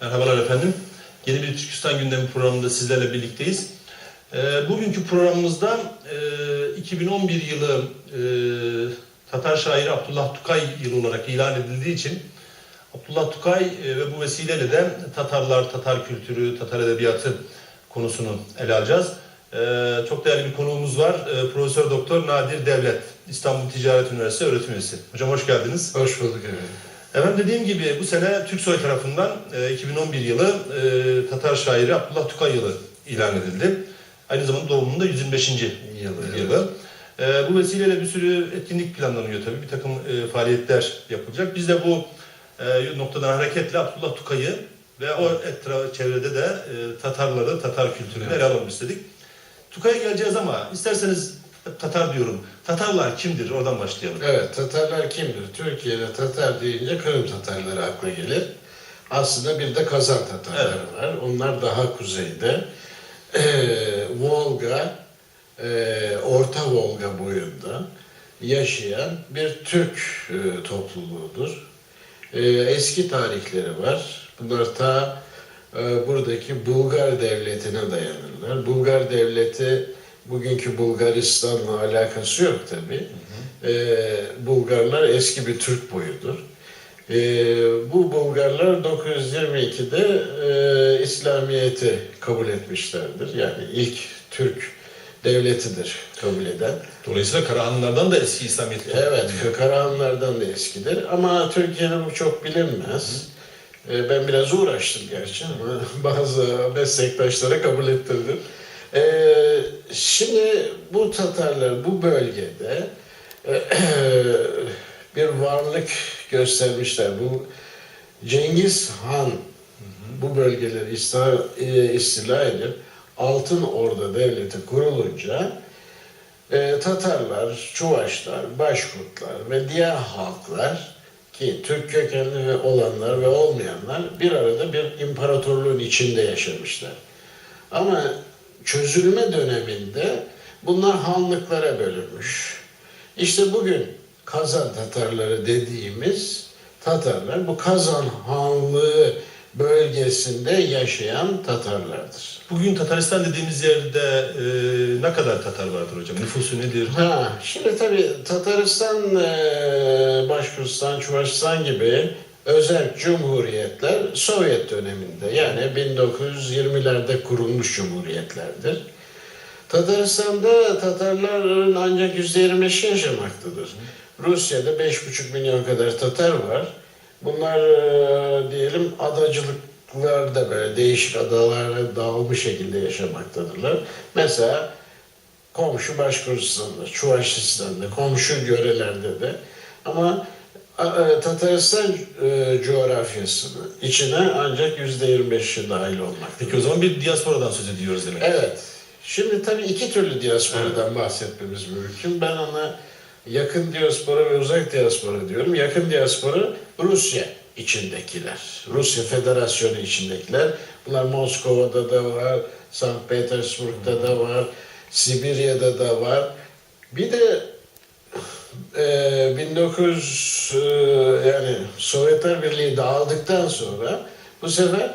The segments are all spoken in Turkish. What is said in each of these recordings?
Merhabalar efendim. Yeni bir Türkistan gündemi programında sizlerle birlikteyiz. Ee, bugünkü programımızda e, 2011 yılı e, Tatar şairi Abdullah Tukay yılı olarak ilan edildiği için Abdullah Tukay e, ve bu vesileyle de Tatarlar, Tatar kültürü, Tatar edebiyatı konusunu ele alacağız. Ee, çok değerli bir konuğumuz var. Ee, Profesör Doktor Nadir Devlet, İstanbul Ticaret Üniversitesi öğretim üyesi. Hocam hoş geldiniz. Hoş bulduk efendim. Efendim dediğim gibi bu sene Türksoy tarafından e, 2011 yılı e, Tatar şairi Abdullah Tukay yılı ilan edildi. Aynı zamanda doğumunun da 125. Yılı, yılı. E, bu vesileyle bir sürü etkinlik planlanıyor tabii. Bir takım e, faaliyetler yapılacak. Biz de bu e, noktadan hareketle Abdullah Tukay'ı ve o etraf çevrede de e, Tatarları, Tatar kültürünü ele alalım istedik. Tukay'a geleceğiz ama isterseniz Tatar diyorum. Tatarlar kimdir? Oradan başlayalım. Evet, Tatarlar kimdir? Türkiye'de Tatar deyince Kırım Tatarları akla gelir. Aslında bir de Kazan Tatarları var. Onlar daha kuzeyde. Ee, Volga, e, Orta Volga boyunda yaşayan bir Türk e, topluluğudur. E, eski tarihleri var. Bunlar ta e, buradaki Bulgar devletine dayanırlar. Bulgar devleti bugünkü Bulgaristan'la alakası yok tabi. Bulgarlar eski bir Türk boyudur. E, bu Bulgarlar 922'de e, İslamiyet'i kabul etmişlerdir. Yani ilk Türk devletidir kabul eden. Dolayısıyla Karahanlılardan da eski İslamiyet Evet, Karahanlardan da eskidir ama Türkiye'de bu çok bilinmez. Ee, Ben biraz uğraştım gerçi ama bazı meslektaşlara kabul ettirdim. Ee, Şimdi bu Tatarlar bu bölgede e, bir varlık göstermişler. Bu Cengiz Han bu bölgeleri istila, e, istila edip Altın Orda Devleti kurulunca e, Tatarlar, Çuvaşlar, Başkurtlar ve diğer halklar ki Türk kökenli olanlar ve olmayanlar bir arada bir imparatorluğun içinde yaşamışlar. Ama çözülme döneminde bunlar hanlıklara bölünmüş. İşte bugün Kazan Tatarları dediğimiz Tatarlar bu Kazan Hanlığı bölgesinde yaşayan Tatarlardır. Bugün Tataristan dediğimiz yerde e, ne kadar Tatar vardır hocam? Nüfusu nedir? Ha, şimdi tabii Tataristan, e, Başkuristan, Çuvaşistan gibi özel cumhuriyetler Sovyet döneminde yani 1920'lerde kurulmuş cumhuriyetlerdir. Tataristan'da Tatarların ancak %25'i yaşamaktadır. Rusya'da 5,5 milyon kadar Tatar var. Bunlar e, diyelim adacılıklarda böyle değişik adalara dağılmış şekilde yaşamaktadırlar. Mesela komşu Başkuristan'da, Çuvaşistan'da, komşu yörelerde de ama Tataristan e, coğrafyasını içine ancak yüzde 25'i dahil olmaktadır. Peki o zaman bir diasporadan söz ediyoruz demek. Evet. Şimdi tabii iki türlü diasporadan bahsetmemiz mümkün. Ben ona yakın diaspora ve uzak diaspora diyorum. Yakın diaspora Rusya içindekiler. Rusya Federasyonu içindekiler. Bunlar Moskova'da da var, Sankt Petersburg'da da var, Sibirya'da da var. Bir de e, 1900 e, yani Sovyetler Birliği dağıldıktan sonra bu sefer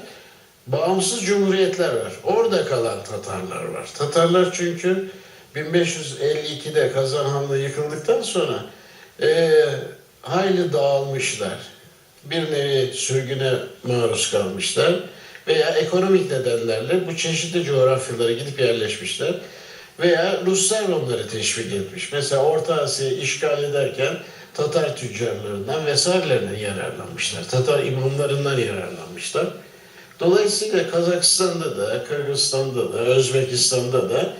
bağımsız cumhuriyetler var. Orada kalan Tatarlar var. Tatarlar çünkü 1552'de Kazan Hanlığı yıkıldıktan sonra e, hayli dağılmışlar. Bir nevi sürgüne maruz kalmışlar veya ekonomik nedenlerle bu çeşitli coğrafyalara gidip yerleşmişler veya Ruslar onları teşvik etmiş. Mesela Orta Asya'yı işgal ederken Tatar tüccarlarından vesairelerinden yararlanmışlar. Tatar imamlarından yararlanmışlar. Dolayısıyla Kazakistan'da da, Kırgızistan'da da, Özbekistan'da da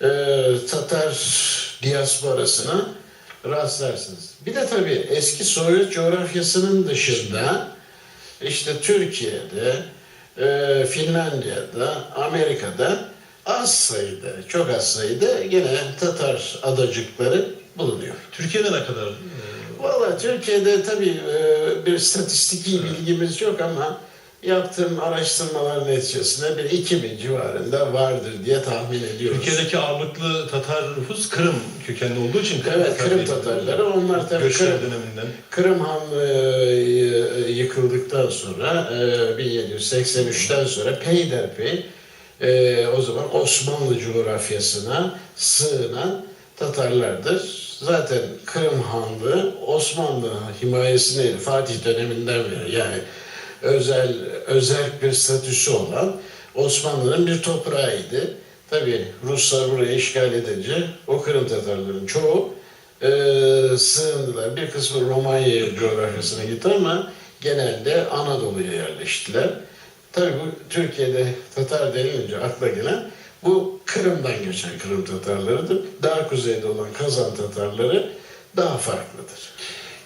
e, Tatar diasporasına rastlarsınız. Bir de tabii eski Sovyet coğrafyasının dışında işte Türkiye'de, e, Finlandiya'da, Amerika'da az sayıda, çok az sayıda gene Tatar adacıkları bulunuyor. Türkiye'de ne kadar? e, Valla Türkiye'de tabii e, bir statistiki bilgimiz yok ama yaptığım araştırmalar neticesinde bir 2000 civarında vardır diye tahmin ediyoruz. Türkiye'deki ağırlıklı Tatar nüfus Kırım kökenli olduğu için Evet, Tatar Kırım. Tatarları. Onlar tabii Göçler Kırım- döneminden. Kırım Hanlığı e, yıkıldıktan sonra e, 1783'ten sonra peyderpey e, o zaman Osmanlı coğrafyasına sığınan Tatarlardır. Zaten Kırım Hanlığı Osmanlı himayesine Fatih döneminden beri yani özel özel bir statüsü olan Osmanlı'nın bir toprağıydı. Tabi Ruslar burayı işgal edince o Kırım Tatarların çoğu e, sığındılar. Bir kısmı Romanya coğrafyasına gitti ama genelde Anadolu'ya yerleştiler. Tabii bu Türkiye'de Tatar denilince akla gelen bu Kırım'dan göçen Kırım Tatarlarıdır. Daha kuzeyde olan Kazan Tatarları daha farklıdır.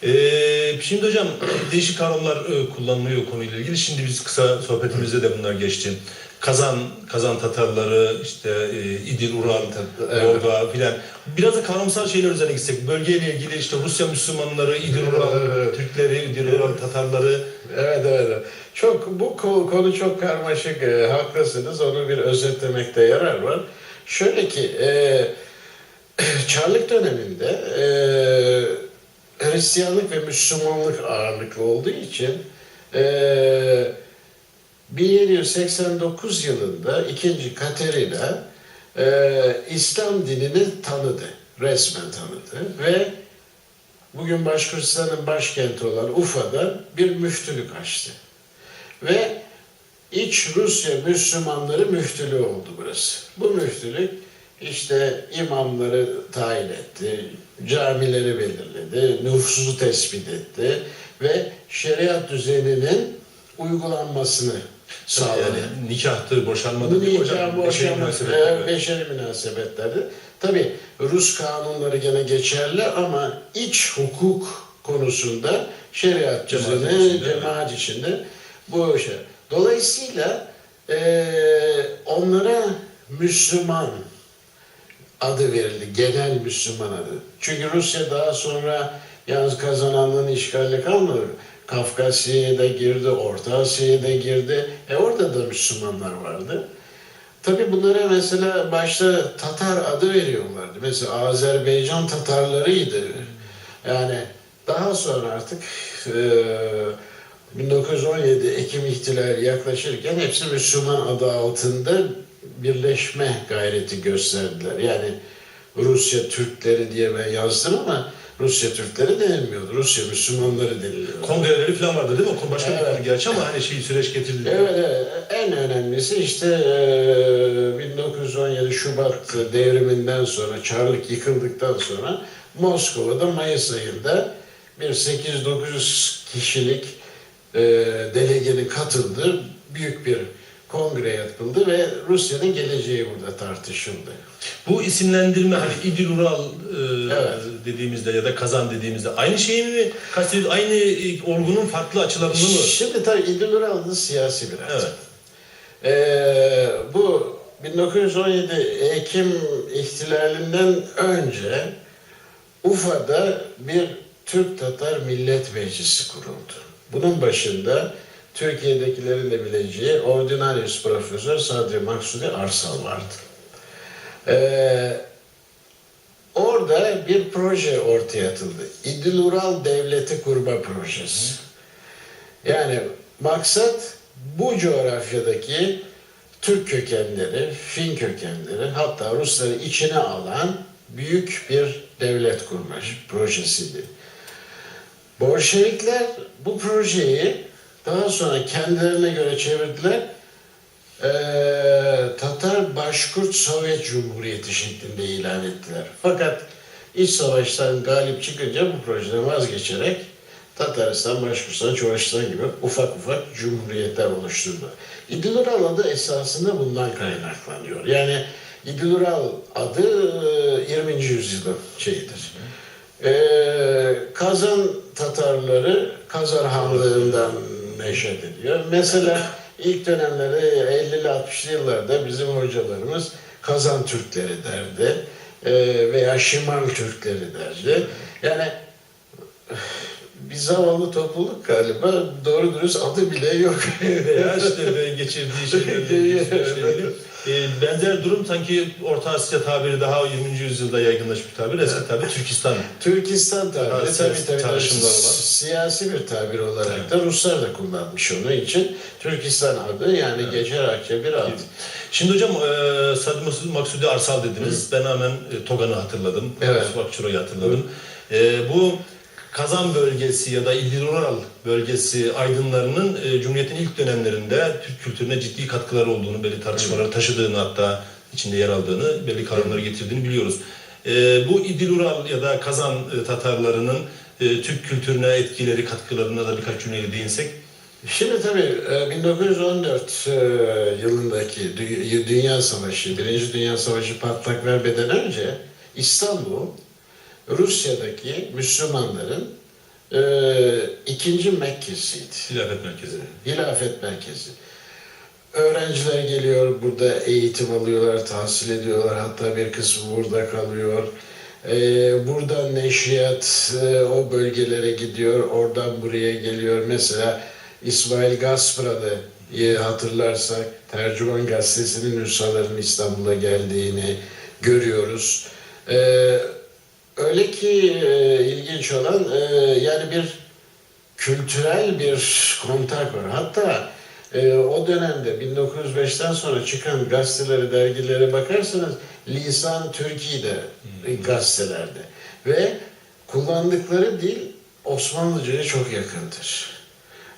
Ee, şimdi hocam değişik kavramlar e, kullanılıyor konuyla ilgili. Şimdi biz kısa sohbetimizde de bunlar geçti. Kazan, Kazan Tatarları, işte e, İdil, Ural, Evet. Volga filan. Biraz da kavramsal şeyler üzerine gitsek. Bölgeyle ilgili işte Rusya Müslümanları, İdil, Ural, Evet. Türkleri, İdil, Ural, Tatarları. Evet evet. Çok bu ko- konu çok karmaşık. e, haklısınız. Onu bir özetlemekte yarar var. Şöyle ki e, Çarlık döneminde e, Hristiyanlık ve Müslümanlık ağırlıklı olduğu için e, 1789 yılında 2. Katerina e, İslam dinini tanıdı. Resmen tanıdı ve bugün Başkürtistan'ın başkenti olan Ufa'da bir müftülük açtı. Ve iç Rusya Müslümanları müftülüğü oldu burası. Bu müftülük işte imamları tayin etti, camileri belirledi, nüfusu tespit etti ve şeriat düzeninin uygulanmasını sağladı. Yani nikahtı, boşanmadı Bu değil mi nikah, boşanma, e, beşeri münasebetlerdi. Tabi Rus kanunları gene geçerli ama iç hukuk konusunda şeriat düzeni, cemaat içinde bu şey. Dolayısıyla e, onlara Müslüman adı verildi. Genel Müslüman adı. Çünkü Rusya daha sonra yalnız kazananlığın işgaline kalmadı. Kafkasya'ya da girdi, Orta Asya'ya da girdi. E orada da Müslümanlar vardı. Tabi bunlara mesela başta Tatar adı veriyorlardı. Mesela Azerbaycan Tatarlarıydı. Yani daha sonra artık e, 1917 Ekim ihtilali yaklaşırken hepsi Müslüman adı altında birleşme gayreti gösterdiler. Yani Rusya Türkleri diye ben yazdım ama Rusya Türkleri denilmiyordu. Rusya Müslümanları deniliyordu. Kongreleri falan vardı değil mi? Başka bir Evet. konu gerçi ama hani şey süreç getirildi. Evet, evet. en önemlisi işte e, 1917 Şubat devriminden sonra, Çarlık yıkıldıktan sonra Moskova'da Mayıs ayında bir 8-9 kişilik e, delegenin katıldığı büyük bir kongre yapıldı ve Rusya'nın geleceği burada tartışıldı. Bu isimlendirme hani İdil Ural e, Evet. dediğimizde ya da Kazan dediğimizde aynı şey mi kastediyoruz? Aynı e, olgunun farklı açılarını mı? Şimdi tabii İdil Ural'da siyasi biraz. Evet. Ee, bu 1917 Ekim ihtilalinden önce Ufa'da bir Türk Tatar Millet Meclisi kuruldu. Bunun başında Türkiye'dekilerin de bileceği Ordinarius Profesör Sadri Maksudi Arsal vardı. Ee, orada bir proje ortaya atıldı. İdil Ural Devleti Kurma Projesi. Yani maksat bu coğrafyadaki Türk kökenleri, Fin kökenleri hatta Rusları içine alan büyük bir devlet kurma projesiydi. Bolşevikler bu projeyi daha sonra kendilerine göre çevirdiler. Ee, Tatar Başkurt Sovyet Cumhuriyeti şeklinde ilan ettiler. Fakat iç savaştan galip çıkınca bu projeden vazgeçerek Tataristan, Başkurstan, Çoğaşistan gibi ufak ufak cumhuriyetler oluşturdu. İdilural adı esasında bundan kaynaklanıyor. Yani İdilural adı e, 20. yüzyılın şeyidir. Ee, Kazan Tatarları Kazar Hanlığı'ndan neşet ediyor. Mesela ilk dönemlerde 50'li 60'lı yıllarda bizim hocalarımız Kazan Türkleri derdi ee, veya Şimal Türkleri derdi. Yani bir zavallı topluluk galiba. Doğru dürüst adı bile yok. Veya işte geçirdiği şeylerle Ee, benzer durum sanki Orta Asya tabiri daha 20. yüzyılda yaygınlaşmış bir tabir. Eski tabir Türkistan. Türkistan tabiri tabii siyasi tabii var. siyasi bir tabir olarak da Ruslar da kullanmış onun için. Türkistan adı yani geçer akçe bir ad. Şimdi hocam e, Sadı Maksudi Arsal dediniz. Ben hemen e, Togan'ı hatırladım. Evet. Vakçuro'yu hatırladım. E, bu Kazan bölgesi ya da İdil-Ural bölgesi aydınlarının e, Cumhuriyet'in ilk dönemlerinde Türk kültürüne ciddi katkıları olduğunu, belli tartışmaları taşıdığını hatta içinde yer aldığını, belli kavramları getirdiğini biliyoruz. E, bu İdil-Ural ya da Kazan e, Tatarlarının e, Türk kültürüne etkileri, katkılarına da birkaç cümleyle değinsek. Şimdi tabii e, 1914 e, yılındaki Dü- Dünya Savaşı, Birinci Dünya Savaşı patlak vermeden önce İstanbul, Rusya'daki Müslümanların e, ikinci Mekke'siydi. Hilafet Merkezi. Hilafet merkezi. Öğrenciler geliyor burada eğitim alıyorlar, tahsil ediyorlar. Hatta bir kısmı burada kalıyor. Ee, buradan neşriyat e, o bölgelere gidiyor. Oradan buraya geliyor. Mesela İsmail Gaspralı hatırlarsak Tercüman Gazetesi'nin nüshaların İstanbul'a geldiğini görüyoruz. Ee, öyle ki e, ilginç olan e, yani bir kültürel bir kontak var. Hatta e, o dönemde 1905'ten sonra çıkan gazetelere, dergilere bakarsanız lisan Türkiye'de gazetelerde ve kullandıkları dil Osmanlıca'ya çok yakındır.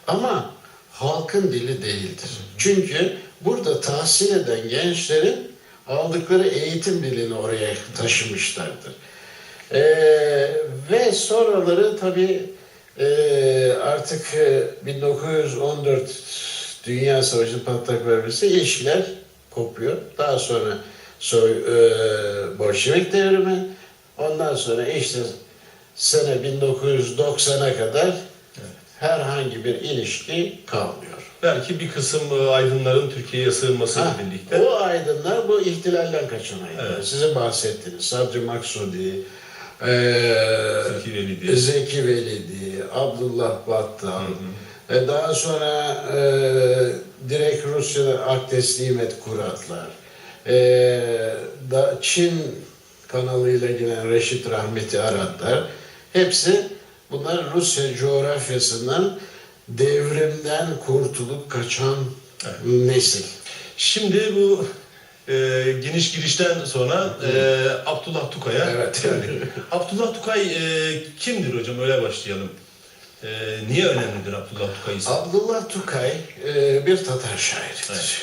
Ama halkın dili değildir. Çünkü burada tahsil eden gençlerin aldıkları eğitim dilini oraya taşımışlardır. Ee, ve sonraları tabii e, artık e, 1914 Dünya Savaşı patlak vermesi ilişkiler kopuyor. Daha sonra soy, e, Bolşevik devrimi, ondan sonra işte sene 1990'a kadar herhangi bir ilişki kalmıyor. Belki bir kısım e, aydınların Türkiye'ye sığınmasıyla birlikte. O aydınlar bu ihtilalden kaçan aydınlar. Evet. Sizin bahsettiğiniz Sadri Maksudi, Zeki Velidi. Zeki Velidi, Abdullah Battal, e, daha sonra eee direkt Rusya'da Akdes Nimet Kuratlar, eee, da Çin kanalıyla gelen Reşit Rahmeti Aratlar, hepsi bunlar Rusya coğrafyasından devrimden kurtulup kaçan nesil. Şimdi bu e, geniş girişten sonra e, Abdullah Tukay'a Evet. geldik. Abdullah Tukay e, kimdir hocam? Öyle başlayalım. E, niye önemlidir Abdullah Tukay ismi? Abdullah Tukay e, bir Tatar şairidir. Evet.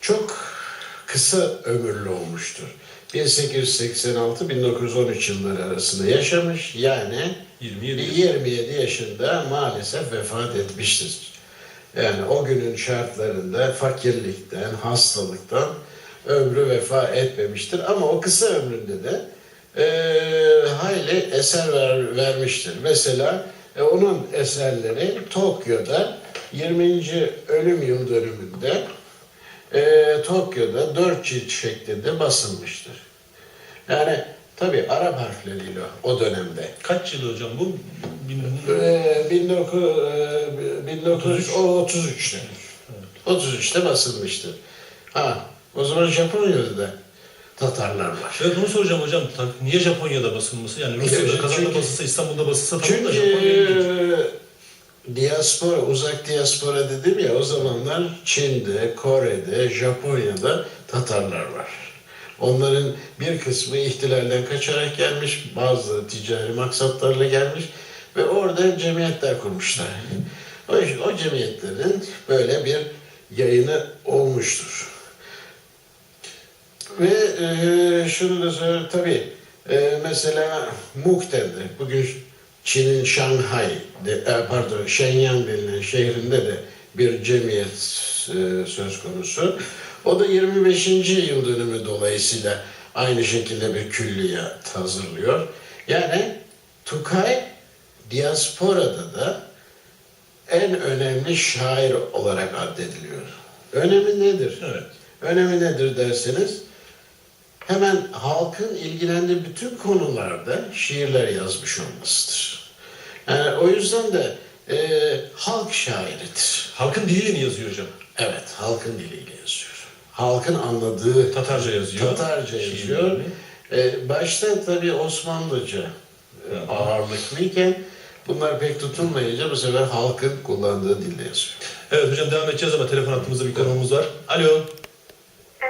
Çok kısa ömürlü olmuştur. 1886-1913 yılları arasında yaşamış. Yani 27 yıl. 27 yaşında maalesef vefat etmiştir. Yani o günün şartlarında fakirlikten, hastalıktan ömrü vefa etmemiştir. Ama o kısa ömründe de e, hayli eser ver, vermiştir. Mesela e, onun eserleri Tokyo'da 20. ölüm yıl dönümünde e, Tokyo'da dört cilt şeklinde basılmıştır. Yani tabi Arap harfleriyle o dönemde. Kaç yıl hocam bu? Bin- Ee, 19, e, 1933'te. 33'te basılmıştır. Ha, o zaman Japonya'da da Tatarlar var. Evet bunu soracağım hocam. Niye Japonya'da basılması? Yani Rusya'da, Çünkü- Kazan'da basılsa, İstanbul'da basılsa tamam da Japonya'ya diaspora, uzak diaspora dedim ya o zamanlar Çin'de, Kore'de, Japonya'da Tatarlar var. Onların bir kısmı ihtilalden kaçarak gelmiş, bazı ticari maksatlarla gelmiş ve orada cemiyetler kurmuşlar. O, o cemiyetlerin böyle bir yayını olmuştur. Ve e, şunu da söyle tabii e, mesela Mukden'de bugün Çin'in Şanghay de, e, pardon Shenyang denilen şehrinde de bir cemiyet e, söz konusu. O da 25. yıl dönümü dolayısıyla aynı şekilde bir külliyat hazırlıyor. Yani Tukay diasporada da en önemli şair olarak addediliyor. Önemi nedir? Evet. Önemi nedir derseniz hemen halkın ilgilendiği bütün konularda şiirler yazmış olmasıdır. Yani o yüzden de e, halk şairidir. Halkın diliyle mi yazıyor hocam? Evet, halkın diliyle yazıyor. Halkın anladığı Tatarca yazıyor. Tatarca yazıyor. E, başta tabii Osmanlıca e, ağırlıklıyken bunlar pek tutulmayınca bu sefer halkın kullandığı dilde yazıyor. Evet hocam devam edeceğiz ama telefon hattımızda bir konuğumuz var. Alo.